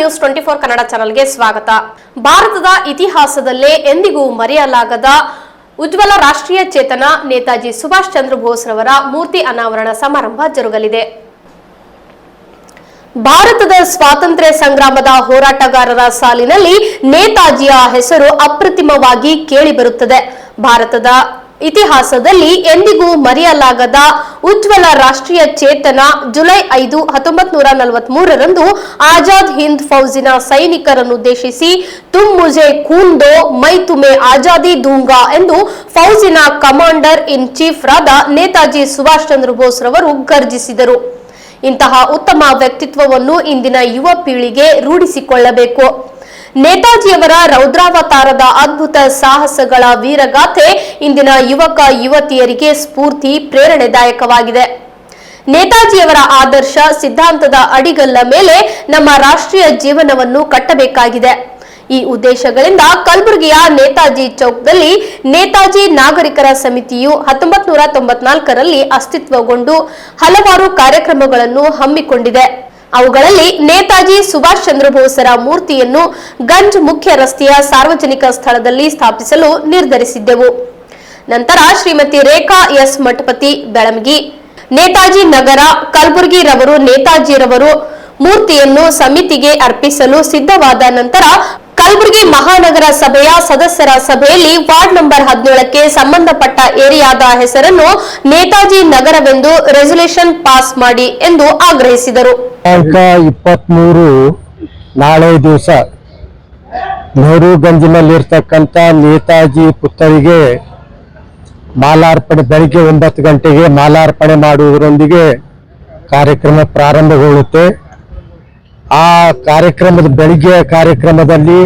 News twenty four Kannada ಚಾನೆಲ್ಗೆ ಸ್ವಾಗತ. ಭಾರತದ ಇತಿಹಾಸದಲ್ಲೇ ಎಂದಿಗೂ ಮರೆಯಲಾಗದ ಉಜ್ವಲ ರಾಷ್ಟ್ರೀಯ ಚೇತನ ನೇತಾಜಿ ಸುಭಾಷ್ ಚಂದ್ರ ಬೋಸ್ ರವರ ಮೂರ್ತಿ ಅನಾವರಣ ಸಮಾರಂಭ ಜರುಗಲಿದೆ. ಭಾರತದ ಸ್ವಾತಂತ್ರ್ಯ ಸಂಗ್ರಾಮದ ಹೋರಾಟಗಾರರ ಸಾಲಿನಲ್ಲಿ ನೇತಾಜಿಯ ಹೆಸರು ಅಪ್ರತಿಮವಾಗಿ ಕೇಳಿಬರುತ್ತದೆ. ಭಾರತದ ಇತಿಹಾಸದಲ್ಲಿ ಎಂದಿಗೂ ಮರೆಯಲಾಗದ ಉಜ್ವಲ ರಾಷ್ಟ್ರೀಯ ಚೇತನ ಜುಲೈ ಐದು ಹತ್ತೊಂಬತ್ ನೂರ ನಲವತ್ಮೂರರಂದು ಆಜಾದ್ ಹಿಂದ್ ಫೌಜಿನ ಸೈನಿಕರನ್ನುದ್ದೇಶಿಸಿ ತುಮ್ ಮುಜೆ ಖೂನ್ ಮೈ ತುಮೆ ಆಜಾದಿ ದೂಂಗಾ ಎಂದು ಫೌಜಿನ ಕಮಾಂಡರ್ ಇನ್ ಚೀಫ್ ರಾದ ನೇತಾಜಿ ಸುಭಾಷ್ ಚಂದ್ರ ಬೋಸ್ ರವರು ಗರ್ಜಿಸಿದರು. ಇಂತಹ ಉತ್ತಮ ವ್ಯಕ್ತಿತ್ವವನ್ನು ಇಂದಿನ ಯುವ ಪೀಳಿಗೆ ರೂಢಿಸಿಕೊಳ್ಳಬೇಕು. ನೇತಾಜಿಯವರ ರೌದ್ರಾವತಾರದ ಅದ್ಭುತ ಸಾಹಸಗಳ ವೀರಗಾಥೆ ಇಂದಿನ ಯುವಕ ಯುವತಿಯರಿಗೆ ಸ್ಫೂರ್ತಿ ಪ್ರೇರಣೆದಾಯಕವಾಗಿದೆ. ನೇತಾಜಿಯವರ ಆದರ್ಶ ಸಿದ್ಧಾಂತದ ಅಡಿಗಲ್ಲ ಮೇಲೆ ನಮ್ಮ ರಾಷ್ಟ್ರೀಯ ಜೀವನವನ್ನು ಕಟ್ಟಬೇಕಾಗಿದೆ. ಈ ಉದ್ದೇಶಗಳಿಂದ ಕಲಬುರಗಿಯ ನೇತಾಜಿ ಚೌಕ್ದಲ್ಲಿ ನೇತಾಜಿ ನಾಗರಿಕರ ಸಮಿತಿಯು ಹತ್ತೊಂಬತ್ ನೂರ ತೊಂಬತ್ನಾಲ್ಕರಲ್ಲಿ ಅಸ್ತಿತ್ವಗೊಂಡು ಹಲವಾರು ಕಾರ್ಯಕ್ರಮಗಳನ್ನು ಹಮ್ಮಿಕೊಂಡಿದೆ. ಅವುಗಳಲ್ಲಿ ನೇತಾಜಿ ಸುಭಾಷ್ ಚಂದ್ರ ಬೋಸರ ಮೂರ್ತಿಯನ್ನು ಗಂಜ್ ಮುಖ್ಯ ರಸ್ತೆಯ ಸಾರ್ವಜನಿಕ ಸ್ಥಳದಲ್ಲಿ ಸ್ಥಾಪಿಸಲು ನಿರ್ಧರಿಸಿದ್ದೆವು. ನಂತರ ಶ್ರೀಮತಿ ರೇಖಾ ಎಸ್ ಮಠಪತಿ ಬೆಳಮಗಿ ನೇತಾಜಿ ನಗರ ಕಲಬುರಗಿ ರವರು ನೇತಾಜಿರವರು ಮೂರ್ತಿಯನ್ನು ಸಮಿತಿಗೆ ಅರ್ಪಿಸಲು ಸಿದ್ಧವಾದ ನಂತರ ಕಲಬುರಗಿ ಮಹಾನಗರ ಸಭೆಯ ಸದಸ್ಯರ ಸಭೆಯಲ್ಲಿ ವಾರ್ಡ್ ನಂಬರ್ ಹದಿನೇಳಕ್ಕೆ ಸಂಬಂಧಪಟ್ಟ ಏರಿಯಾದ ಹೆಸರನ್ನು ನೇತಾಜಿ ನಗರವೆಂದು ರೆಸಲ್ಯೂಷನ್ ಪಾಸ್ ಮಾಡಿ ಎಂದು ಆಗ್ರಹಿಸಿದರು. ದಿನಾಂಕ ಇಪ್ಪತ್ತ್ಮೂರು ನಾಳೆ ದಿವಸ ನೆಹರೂಗಂಜಿನಲ್ಲಿರ್ತಕ್ಕಂಥ ನೇತಾಜಿ ಪುತ್ತರಿಗೆ ಮಾಲಾರ್ಪಣೆ, ಬೆಳಗ್ಗೆ ಒಂಬತ್ತು ಗಂಟೆಗೆ ಮಾಲಾರ್ಪಣೆ ಮಾಡುವುದರೊಂದಿಗೆ ಕಾರ್ಯಕ್ರಮ ಪ್ರಾರಂಭಗೊಳ್ಳುತ್ತೆ. ಆ ಕಾರ್ಯಕ್ರಮದ ಬೆಳಿಗ್ಗೆ ಕಾರ್ಯಕ್ರಮದಲ್ಲಿ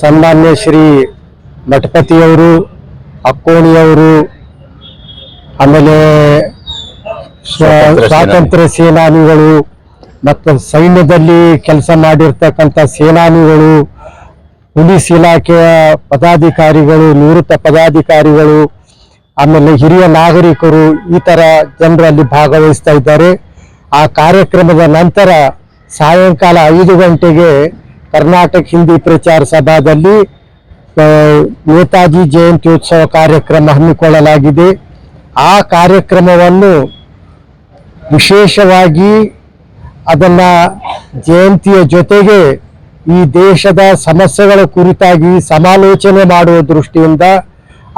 ಸನ್ಮಾನ್ಯ ಶ್ರೀ ಮಠಪತಿಯವರು ಅಕ್ಕೋಣಿಯವರು ಆಮೇಲೆ ಸ್ವ- ಸ್ವಾತಂತ್ರ್ಯ ಸೇನಾನಿಗಳು ಮತ್ತು ಸೈನ್ಯದಲ್ಲಿ ಕೆಲಸ ಮಾಡಿರ್ತಕ್ಕಂಥ ಸೇನಾನಿಗಳು ಪೊಲೀಸ್ ಇಲಾಖೆಯ ಪದಾಧಿಕಾರಿಗಳು ನಿವೃತ್ತ ಪದಾಧಿಕಾರಿಗಳು ಆಮೇಲೆ ಹಿರಿಯ ನಾಗರಿಕರು ಈ ಥರ ಜನರಲ್ಲಿ ಭಾಗವಹಿಸ್ತಾ ಇದ್ದಾರೆ. ಆ ಕಾರ್ಯಕ್ರಮದ ನಂತರ ಸಾಯಂಕಾಲ ಐದು ಗಂಟೆಗೆ ಕರ್ನಾಟಕ ಹಿಂದಿ ಪ್ರಚಾರ ಸಭಾದಲ್ಲಿ ನೇತಾಜಿ ಜಯಂತಿ ಉತ್ಸವ ಕಾರ್ಯಕ್ರಮ ಹಮ್ಮಿಕೊಳ್ಳಲಾಗಿದೆ. ಆ ಕಾರ್ಯಕ್ರಮವನ್ನು ವಿಶೇಷವಾಗಿ ಅದನ್ನ ಜಯಂತಿಯ ಜೊತೆಗೆ ಈ ದೇಶದ ಸಮಸ್ಯೆಗಳ ಕುರಿತಾಗಿ ಸಮಾಲೋಚನೆ ಮಾಡುವ ದೃಷ್ಟಿಯಿಂದ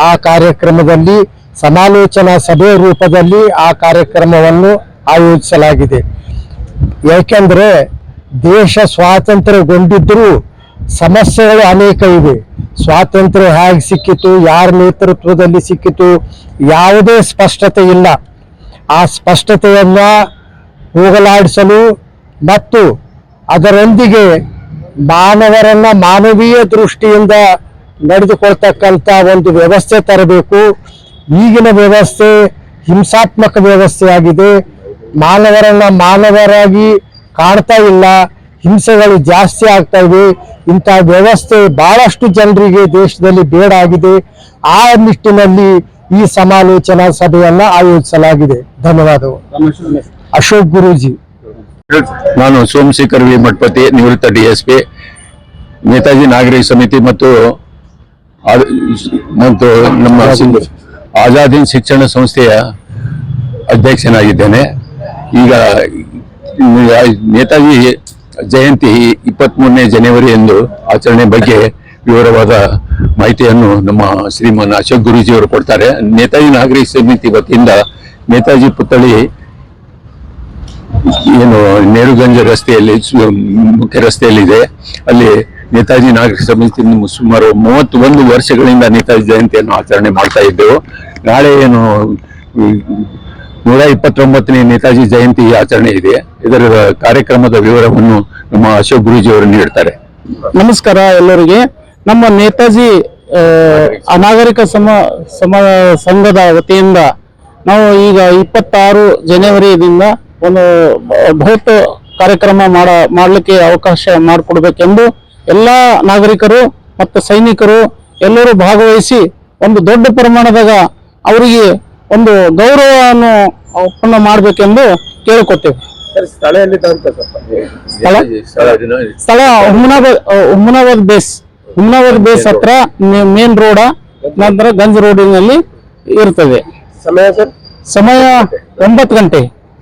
ಆ ಕಾರ್ಯಕ್ರಮದಲ್ಲಿ, ಸಮಾಲೋಚನಾ ಸಭೆಯ ರೂಪದಲ್ಲಿ ಆ ಕಾರ್ಯಕ್ರಮವನ್ನು ಆಯೋಜಿಸಲಾಗಿದೆ. ಯಾಕೆಂದ್ರೆ ದೇಶ ಸ್ವಾತಂತ್ರ್ಯಗೊಂಡಿದ್ದರೂ ಸಮಸ್ಯೆಗಳು ಅನೇಕ ಇವೆ. ಸ್ವಾತಂತ್ರ್ಯ ಹೇಗೆ ಸಿಕ್ಕಿತು, ಯಾರ ನೇತೃತ್ವದಲ್ಲಿ ಸಿಕ್ಕಿತು, ಯಾವುದೇ ಸ್ಪಷ್ಟತೆ ಇಲ್ಲ. ಆ ಸ್ಪಷ್ಟತೆಯನ್ನ ಹೋಗಲಾಡಿಸಲು ಮತ್ತು ಅದರೊಂದಿಗೆ ಮಾನವರನ್ನ ಮಾನವೀಯ ದೃಷ್ಟಿಯಿಂದ ನಡೆದುಕೊಳ್ತಕ್ಕಂಥ ಒಂದು ವ್ಯವಸ್ಥೆ ತರಬೇಕು. ಈಗಿನ ವ್ಯವಸ್ಥೆ ಹಿಂಸಾತ್ಮಕ ವ್ಯವಸ್ಥೆಯಾಗಿದೆ. ಮಾನವರನ್ನ ಮಾನವರಾಗಿ ಕಾಣ್ತಾ ಇಲ್ಲ. ಹಿಂಸೆಗಳು ಜಾಸ್ತಿ ಆಗ್ತಾ ಇವೆ ಇಂಥ ವ್ಯವಸ್ಥೆ ಬಹಳಷ್ಟು ಜನರಿಗೆ ದೇಶದಲ್ಲಿ ಬೇಡ ಆಗಿದೆ. ಆ ನಿಟ್ಟಿನಲ್ಲಿ ಈ ಸಮಾಲೋಚನಾ ಸಭೆಯನ್ನ ಆಯೋಜಿಸಲಾಗಿದೆ. ಧನ್ಯವಾದಗಳು. ಅಶೋಕ್ ಗುರೂಜಿ. ನಾನು ಸೋಮಶೇಖರ್ ವಿ ಮಠಪತಿ, ನಿವೃತ್ತ ಡಿಎಸ್ಪಿ, ನೇತಾಜಿ ನಾಗರಿಕ ಸಮಿತಿ ಮತ್ತು ಮತ್ತು ನಮ್ಮ ಆಜಾದಿನ್ ಆಜಾದ್ ಹಿಂದ್ ಶಿಕ್ಷಣ ಸಂಸ್ಥೆಯ ಅಧ್ಯಕ್ಷನಾಗಿದ್ದೇನೆ. ಈಗ ನೇತಾಜಿ ಜಯಂತಿ ಇಪ್ಪತ್ತ್ ಮೂರನೇ ಜನವರಿ ಎಂದು ಆಚರಣೆ ಬಗ್ಗೆ ವಿವರವಾದ ಮಾಹಿತಿಯನ್ನು ನಮ್ಮ ಶ್ರೀಮಾನ್ ಅಶೋಕ್ ಗುರೂಜಿಯವರು ಕೊಡ್ತಾರೆ. ನೇತಾಜಿ ನಾಗರಿಕ ಸಮಿತಿ ವತಿಯಿಂದ ನೇತಾಜಿ ಪುತ್ಥಳಿ ಏನು ನೇರುಗಂಜ ರಸ್ತೆಯಲ್ಲಿ, ಮುಖ್ಯ ರಸ್ತೆಯಲ್ಲಿದೆ. ಅಲ್ಲಿ ನೇತಾಜಿ ನಾಗರಿಕ ಸಮಿತಿ ಸುಮಾರು ಮೂವತ್ತೊಂದು ವರ್ಷಗಳಿಂದ ನೇತಾಜಿ ಜಯಂತಿಯನ್ನು ಆಚರಣೆ ಮಾಡ್ತಾ ಇದ್ದೆವು. ನಾಳೆ ಏನು ನೂರ ಇಪ್ಪತ್ತೊಂಬತ್ತನೇ ನೇತಾಜಿ ಜಯಂತಿ ಆಚರಣೆ ಇದೆ. ಇದರ ಕಾರ್ಯಕ್ರಮದ ವಿವರವನ್ನು ನಮ್ಮ ಅಶೋಕ್ ಗುರೂಜಿ ಅವರು ನೀಡ್ತಾರೆ. ನಮಸ್ಕಾರ ಎಲ್ಲರಿಗೆ. ನಮ್ಮ ನೇತಾಜಿ ಅನಾಗರಿಕ ಸಮ ಸಮ, ಸಂಘದ ವತಿಯಿಂದ ನಾವು ಈಗ ಇಪ್ಪತ್ತಾರು ಜನವರಿಯಿಂದ ಒಂದು ಬೃಹತ್ ಕಾರ್ಯಕ್ರಮ ಮಾಡ, ಮಾಡಲಿಕ್ಕೆ ಅವಕಾಶ ಮಾಡಿಕೊಡ್ಬೇಕೆಂದು ಎಲ್ಲ ನಾಗರಿಕರು ಮತ್ತು ಸೈನಿಕರು ಎಲ್ಲರೂ ಭಾಗವಹಿಸಿ ಒಂದು ದೊಡ್ಡ ಪ್ರಮಾಣದಾಗ ಅವರಿಗೆ ಒಂದು ಗೌರವವನ್ನು ಒಪ್ಪಂದ ಮಾಡಬೇಕೆಂದು ಕೇಳಿಕೊತ್ತೇವೆ ಸ್ಥಳ? ಸ್ಥಳ ಹುಮ್ನಾಬಾದ್ ಹುಮ್ನಾಬಾದ್ ಬೇಸ್. ಹುಮ್ನಾಬಾದ್ ಬೇಸ್ ಹತ್ರ ಮೇನ್ ರೋಡ ನಂತರ ಗಂಜ್ ರೋಡಿನಲ್ಲಿ ಇರ್ತದೆ. ಸಮಯ ಸರ್? ಸಮಯ ಒಂಬತ್ತು ಗಂಟೆ.